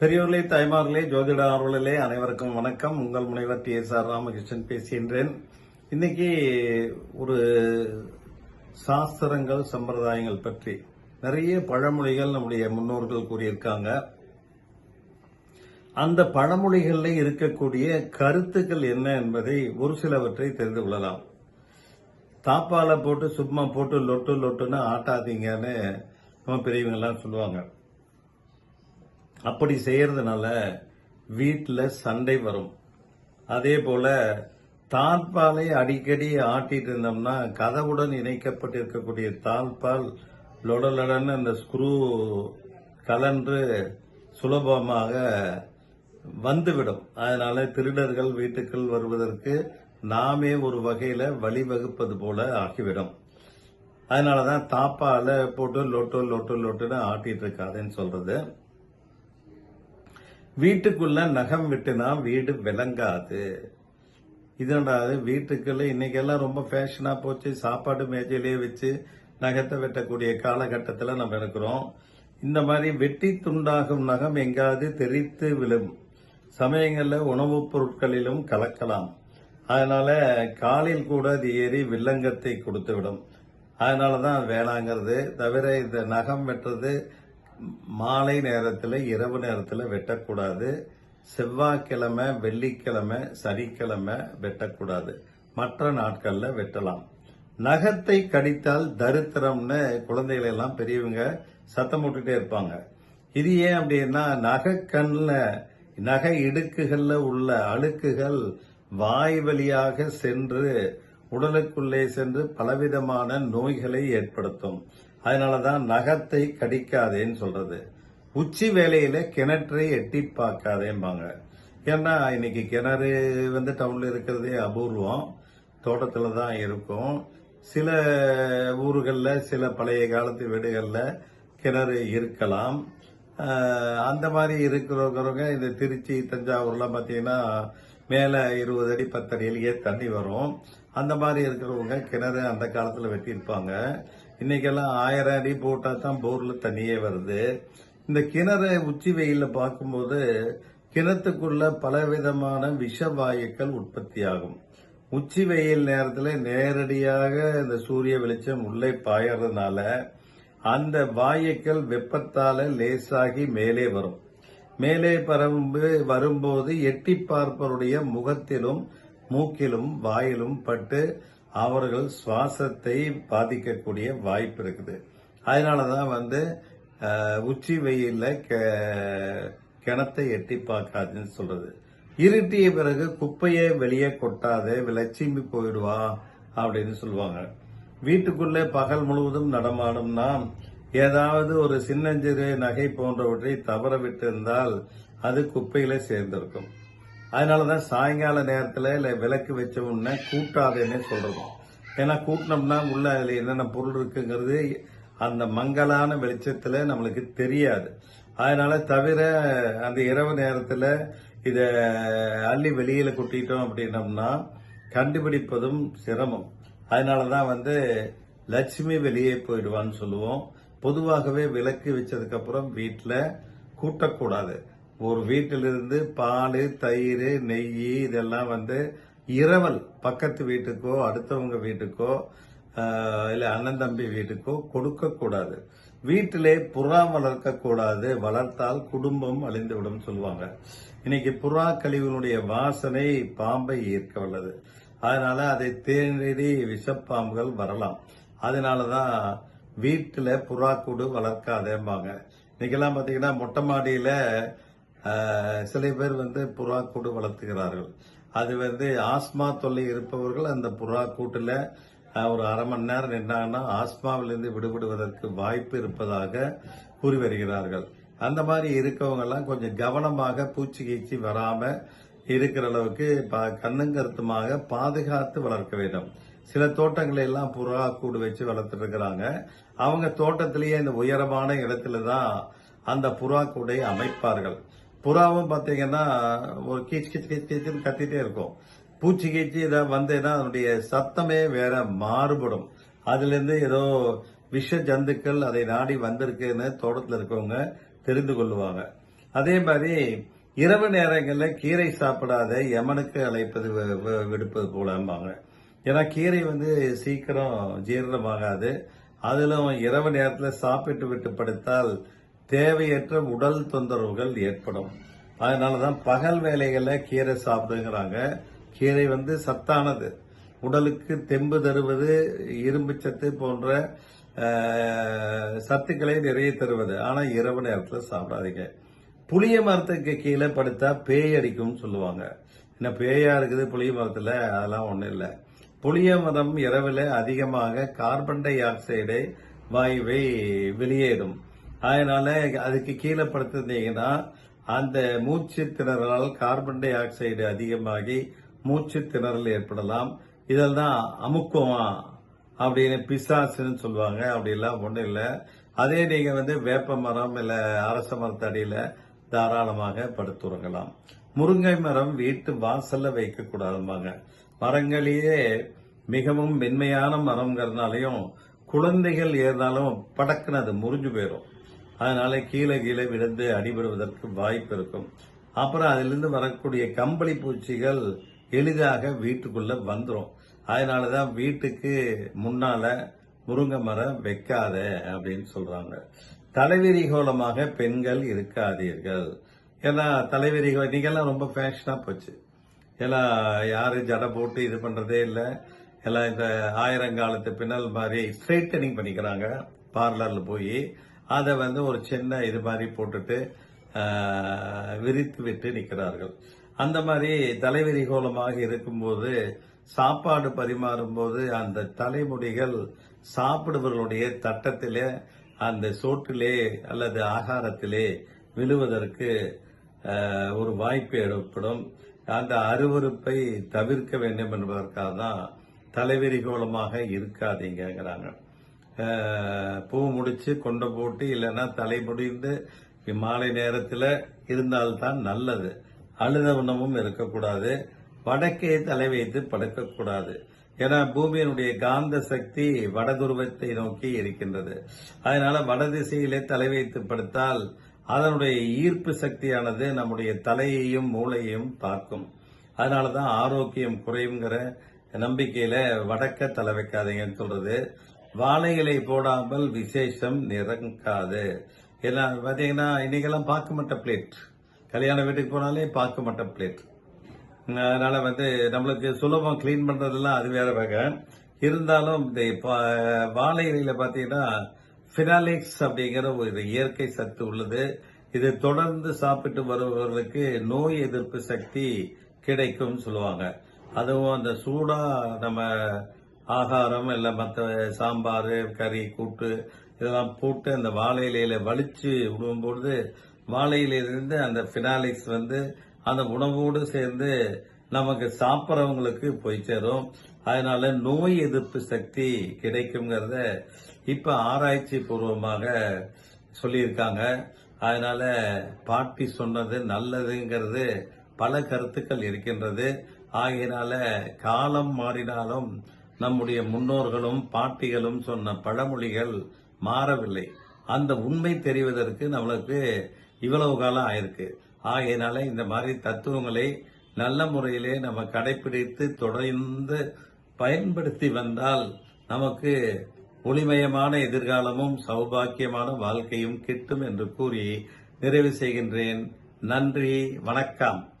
பெரியோர்களே தாய்மார்களே ஜோதிட ஆர்வலர்களே அனைவருக்கும் வணக்கம். உங்கள் முனைவர் டி. எஸ். ஆர். ராமகிருஷ்ணன் பேசுகின்றேன். இன்னைக்கு ஒரு சாஸ்திரங்கள் சம்பிரதாயங்கள் பற்றி நிறைய பழமொழிகள் நம்முடைய முன்னோர்கள் கூறியிருக்காங்க. அந்த பழமொழிகளில் இருக்கக்கூடிய கருத்துக்கள் என்ன என்பதை ஒரு சிலவற்றை தெரிந்து கொள்ளலாம். தாப்பால போட்டு சும்மா போட்டு லொட்டு லொட்டுன்னு ஆட்டாதீங்கன்னு நம்ம பெரியவங்கெல்லாம் சொல்லுவாங்க. அப்படி செய்யறதுனால வீட்டில் சண்டை வரும். அதே போல தாழ்பாலை அடிக்கடி ஆட்டிட்டு இருந்தோம்னா கதவுடன் இணைக்கப்பட்டிருக்கக்கூடிய தாழ்பால் லொடலொடன்னு அந்த ஸ்க்ரூ கலன்று சுலபமாக வந்துவிடும். அதனால திருடர்கள் வீட்டுக்குள் வருவதற்கு நாமே ஒரு வகையில வழிவகுப்பது போல ஆகிவிடும். அதனாலதான் தாப்பால போட்டு லொட்டோ லொட்டோ லொட்டுன்னு ஆட்டிட்டு இருக்காதுன்னு சொல்றது. வீட்டுக்குள்ள நகம் வெட்டுனா வீடு விளங்காது. இதனடா வீட்டுக்குள்ள இன்னைக்கெல்லாம் ரொம்ப ஃபேஷனா போச்சு. சாப்பாடு மேஜையிலேயே வச்சு நகத்தை வெட்டக்கூடிய காலகட்டத்தில் நம்ம இருக்கிறோம். இந்த மாதிரி வெட்டி துண்டாகும் நகம் எங்காவது தெரித்து விழும். சமயங்களில் உணவுப் பொருட்களிலும் கலக்கலாம். அதனால காலில் கூட அது ஏறி வில்லங்கத்தை கொடுத்து விடும். அதனால தான் வேணாங்கிறது. தவிர இந்த நகம் வெட்டுறது மாலை நேரத்தில் இரவு நேரத்தில் வெட்டக்கூடாது. செவ்வாய்க்கிழமை வெள்ளிக்கிழமை சனிக்கிழமை வெட்டக்கூடாது. மற்ற நாட்களில் வெட்டலாம். நகத்தை கடித்தால் தரித்திரம்னு குழந்தைகள் எல்லாம் பெரியவங்க சத்தம் போட்டுட்டே இருப்பாங்க. இது ஏன் அப்படின்னா நகை கண்ணில் நகை இடுக்குகளில் உள்ள அழுக்குகள் வாய் வழியாக சென்று உடலுக்குள்ளே சென்று பலவிதமான நோய்களை ஏற்படுத்தும். அதனால தான் நகத்தை கடிக்காதேன்னு சொல்றது. உச்சி வேலையில கிணற்றை எட்டி பார்க்காதேம்பாங்க. ஏன்னா இன்னைக்கு கிணறு வந்து டவுன்ல இருக்கிறதே அபூர்வம். தோட்டத்துல தான் இருக்கும். சில ஊர்களில் சில பழைய காலத்து வீடுகளில் கிணறு இருக்கலாம். அந்த மாதிரி இருக்கிறவங்க இந்த திருச்சி தஞ்சாவூர்லாம் பார்த்தீங்கன்னா மேலே இருபது அடி பத்து அடியிலேயே தண்ணி வரும். அந்த மாதிரி இருக்கிறவங்க கிணறு அந்த காலத்தில் வெட்டியிருப்பாங்க. இன்னைக்கெல்லாம் ஆயிரம் அடி போட்டால் தான் போரில் தண்ணியே வருது. இந்த கிணறு உச்சி வெயிலில் பார்க்கும்போது கிணத்துக்குள்ள பலவிதமான விஷவாயுக்கள் உற்பத்தி ஆகும் உச்சி வெயில் நேரத்தில் நேரடியாக இந்த சூரிய வெளிச்சம் உள்ளே பாயறதுனால அந்த வாயுக்கள் வெப்பத்தால லேசாகி மேலே வரும். மேலே பரம்பு வரும்போது எட்டி பார்ப்பவருடைய முகத்திலும் மூக்கிலும் வாயிலும் பட்டு அவர்கள் சுவாசத்தை பாதிக்கக்கூடிய வாய்ப்பு இருக்குது. அதனால தான் வந்து உச்சி வெயிலில் கெ- கிணத்தை எட்டி பார்க்காதுன்னு சொல்றது. இருட்டிய பிறகு குப்பையை வெளியே கொட்டாதே லட்சுமி போயிடுவா அப்படின்னு சொல்லுவாங்க. வீட்டுக்குள்ளே பகல் முழுவதும் நடமாடும்னா ஏதாவது ஒரு சின்னஞ்சிறு நகை போன்றவற்றை தவற விட்டு இருந்தால் அது குப்பையில சேர்ந்திருக்கும். அதனால தான் சாயங்கால நேரத்தில் இல்லை விளக்கு வச்ச உடனே கூட்டாதேன்னு சொல்கிறோம் ஏன்னா கூட்டினோம்னா உள்ள அதில் என்னென்ன பொருள் இருக்குங்கிறது அந்த மங்கலான வெளிச்சத்தில் நம்மளுக்கு தெரியாது. அதனால தவிர அந்த இரவு நேரத்தில் இதை அள்ளி வெளியில் கொட்டிட்டோம் அப்படின்னம்னா கண்டுபிடிப்பதும் சிரமம். அதனால தான் வந்து லட்சுமி வெளியே போயிடுவான்னு சொல்லுவோம். பொதுவாகவே விளக்கு வச்சதுக்கப்புறம் வீட்டில் கூட்டக்கூடாது. ஒரு வீட்டிலிருந்து பால் தயிர் நெய் இதெல்லாம் வந்து இரவல் பக்கத்து வீட்டுக்கோ அடுத்தவங்க வீட்டுக்கோ இல்லை அண்ணன் தம்பி வீட்டுக்கோ கொடுக்கக்கூடாது வீட்டிலே புறா வளர்க்கக்கூடாது வளர்த்தால் குடும்பம் அழிந்துவிடும் சொல்லுவாங்க. இன்னைக்கு புறா கழிவுனுடைய வாசனை பாம்பை ஈர்க்க வல்லது. அதனால அதை தேடி விஷப்பாம்புகள் வரலாம். அதனாலதான் வீட்டில் புறா கூடு வளர்க்காதேம்பாங்க. இன்னைக்கெல்லாம் பார்த்தீங்கன்னா மொட்டை மாடியில் சில பேர் வந்து புறா கூடு வளர்த்துகிறார்கள். அது வந்து ஆஸ்மா தொல்லை இருப்பவர்கள் அந்த புறா கூட்டில் ஒரு அரை மணி நேரம் நின்றாங்கன்னா ஆஸ்மாவிலிருந்து விடுபடுவதற்கு வாய்ப்பு இருப்பதாக கூறி வருகிறார்கள். அந்த மாதிரி இருக்கவங்கெல்லாம் கொஞ்சம் கவனமாக பூச்சி கீச்சி வராமல் இருக்கிற அளவுக்கு ப- பாதுகாத்து வளர்க்க வேண்டும். சில தோட்டங்களை எல்லாம் புறா கூடு வச்சு வளர்த்துட்டு இருக்கிறாங்க. அவங்க தோட்டத்திலேயே இந்த உயரமான இடத்துல தான் அந்த புறா கூடை அமைப்பார்கள். புறாவும் பார்த்தீங்கன்னா ஒரு கீச் கீச் கீச் கீச்சுன்னு கத்திட்டே இருக்கும். பூச்சி கீச்சி இதை வந்தேன்னா அதனுடைய சத்தமே வேற மாறுபடும். அதுலேருந்து ஏதோ விஷ ஜந்துக்கள் அதை நாடி வந்திருக்குன்னு தோட்டத்தில் இருக்கவங்க தெரிந்து கொள்ளுவாங்க. அதே மாதிரி இரவு நேரங்களில் கீரை சாப்பிடாத யமனுக்கு அழைப்பது விடுப்பது போலம்பாங்க. ஏன்னா கீரை வந்து சீக்கிரம் ஜீரணமாகாது. அதிலும் இரவு நேரத்தில் சாப்பிட்டு விட்டு படுத்தால் தேவையற்ற உடல் தொந்தரவுகள் ஏற்படும். அதனால தான் பகல் வேலைகளில் கீரை சாப்பிடுங்கிறாங்க. கீரை வந்து சத்தானது. உடலுக்கு தெம்பு தருவது இரும்பு சத்து போன்ற சத்துக்களை நிறைய தருவது. ஆனால் இரவு நேரத்தில் சாப்பிடாதீங்க. புளிய மரத்துக்கு கீழே படுத்தா பேய் அடிக்கும்னு சொல்லுவாங்க. என்ன பேயா இருக்குது புளிய மரத்தில்? அதெல்லாம் ஒன்றும் இல்லை. புளிய மரம் இரவில் அதிகமாக கார்பன் டை ஆக்சைடை வாயுவை வெளியேறும். அதனால அதுக்கு கீழே படுத்திருந்தீங்கன்னா அந்த மூச்சு திணறலால் கார்பன் டை ஆக்சைடு அதிகமாகி மூச்சு திணறல் ஏற்படலாம் இதெல்லாம் அமுக்குமா அப்படின்னு பிசாசுன்னு சொல்லுவாங்க. அப்படிலாம் ஒன்றும் இல்லை. அதே நீங்கள் வந்து வேப்ப மரம் இல்லை அரச மரத்தடியில் தாராளமாக படுத்துறங்கலாம் முருங்கை மரம் வீட்டு வாசலில் வைக்கக்கூடாதும்பாங்க மரங்களையே மிகவும் மென்மையான மரம்ங்கிறதுனாலையும் குழந்தைகள் ஏறினாலும் படக்குன்னு அது முறிஞ்சு போயிடும் அதனால கீழே கீழே விழுந்து அடிபடுவதற்கு வாய்ப்பு இருக்கும். அப்புறம் அதிலிருந்து வரக்கூடிய கம்பளி பூச்சிகள் எளிதாக வீட்டுக்குள்ள வந்துடும் அதனாலதான் வீட்டுக்கு முன்னால முருங்கை மரம் வைக்காத அப்படின்னு சொல்றாங்க. தலைவிரிகோலமாக பெண்கள் இருக்காதீர்கள். ஏன்னா தலைவிரி நீங்கெல்லாம் ரொம்ப ஃபேஷனாக போச்சு. எல்லாம் யாரும் ஜடை போட்டு இது பண்ணுறதே இல்லை. எல்லாம் இந்த ஆயிரங்காலத்து பின்னல் மாதிரி ஸ்ட்ரைட்டனிங் பண்ணிக்கிறாங்க. பார்லரில் போய் அதை வந்து ஒரு சின்ன இது மாதிரி போட்டுட்டு விரித்து விட்டு நிற்கிறார்கள். அந்த மாதிரி தலைவிரி கோலமாக இருக்கும்போது சாப்பாடு பரிமாறும் போது அந்த தலைமுடிகள் சாப்பிடுபவர்களுடைய தட்டத்திலே அந்த சோற்றிலே அல்லது ஆகாரத்திலே விழுவதற்கு ஒரு வாய்ப்பு ஏற்படும். அந்த அருவருப்பை தவிர்க்க வேண்டும் என்பதற்காக தான் தலைவிரிகோலமாக இருக்காதீங்கிறாங்க பூ முடிச்சு கொண்ட போட்டு இல்லைன்னா தலை முடிந்து மாலை நேரத்தில் இருந்தால்தான் நல்லது. அழுத உணவும் இருக்கக்கூடாது. வடக்கே தலை வைத்து படுக்கக்கூடாது. ஏன்னா பூமியினுடைய காந்த சக்தி வடதுருவத்தை நோக்கி இருக்கின்றது. அதனால வடதிசையிலே தலை வைத்து படுத்தால் அதனுடைய ஈர்ப்பு சக்தியானது நம்முடைய தலையையும் மூளையையும் தாக்கும் அதனால தான் ஆரோக்கியம் குறையுங்கிற நம்பிக்கையில வடக்க தலை வைக்காதீங்கன்னு சொல்றது. வாழை இலை போடாமல் விசேஷம் நிறங்காது. ஏன்னா பார்த்தீங்கன்னா இன்னைக்கெல்லாம் பார்க்கமட்ட பிளேட். கல்யாண வீட்டுக்கு போனாலே பார்க்கமட்ட பிளேட். அதனால வந்து நம்மளுக்கு சுலபம் க்ளீன் பண்றதெல்லாம் அது வேற வகை. இருந்தாலும் இந்த பா- வாழை இலையில பார்த்தீங்கன்னா ஃபினாலிக்ஸ் அப்படிங்கிற ஒரு இயற்கை சத்து உள்ளது. இது தொடர்ந்து சாப்பிட்டு வருபவர்களுக்கு நோய் எதிர்ப்பு சக்தி கிடைக்கும் சொல்லுவாங்க. அதுவும் அந்த சூடா நம்ம ஆகாரம் இல்லை மற்ற சாம்பார் கறி கூட்டு இதெல்லாம் போட்டு அந்த வாழை இலையில வலிச்சு விடும்பொழுது வாழை இலையிலிருந்து அந்த ஃபினாலிக்ஸ் வந்து அந்த உணவோடு சேர்ந்து நமக்கு சாப்பிட்றவங்களுக்கு போய் சேரும். அதனால நோய் எதிர்ப்பு சக்தி கிடைக்குங்கிறத இப்ப ஆராய்ச்சி பூர்வமாக சொல்லியிருக்காங்க. அதனால பாட்டி சொன்னது நல்லதுங்கிறது பல கருத்துக்கள் இருக்கின்றது. ஆகையினால காலம் மாறினாலும் நம்முடைய முன்னோர்களும் பாட்டிகளும் சொன்ன பழமொழிகள் மாறவில்லை. அந்த உண்மை தெரிவதற்கு நம்மளுக்கு இவ்வளவு காலம் ஆயிருக்கு. ஆகையினால இந்த மாதிரி தத்துவங்களை நல்ல முறையிலே நம்ம கடைபிடித்து தொடர்ந்து பயன்படுத்தி வந்தால் நமக்கு ஒளிமயமான எதிர்காலமும் சௌபாக்கியமான வாழ்க்கையும் கிட்டும் என்று கூறி நிறைவு செய்கின்றேன். நன்றி வணக்கம்.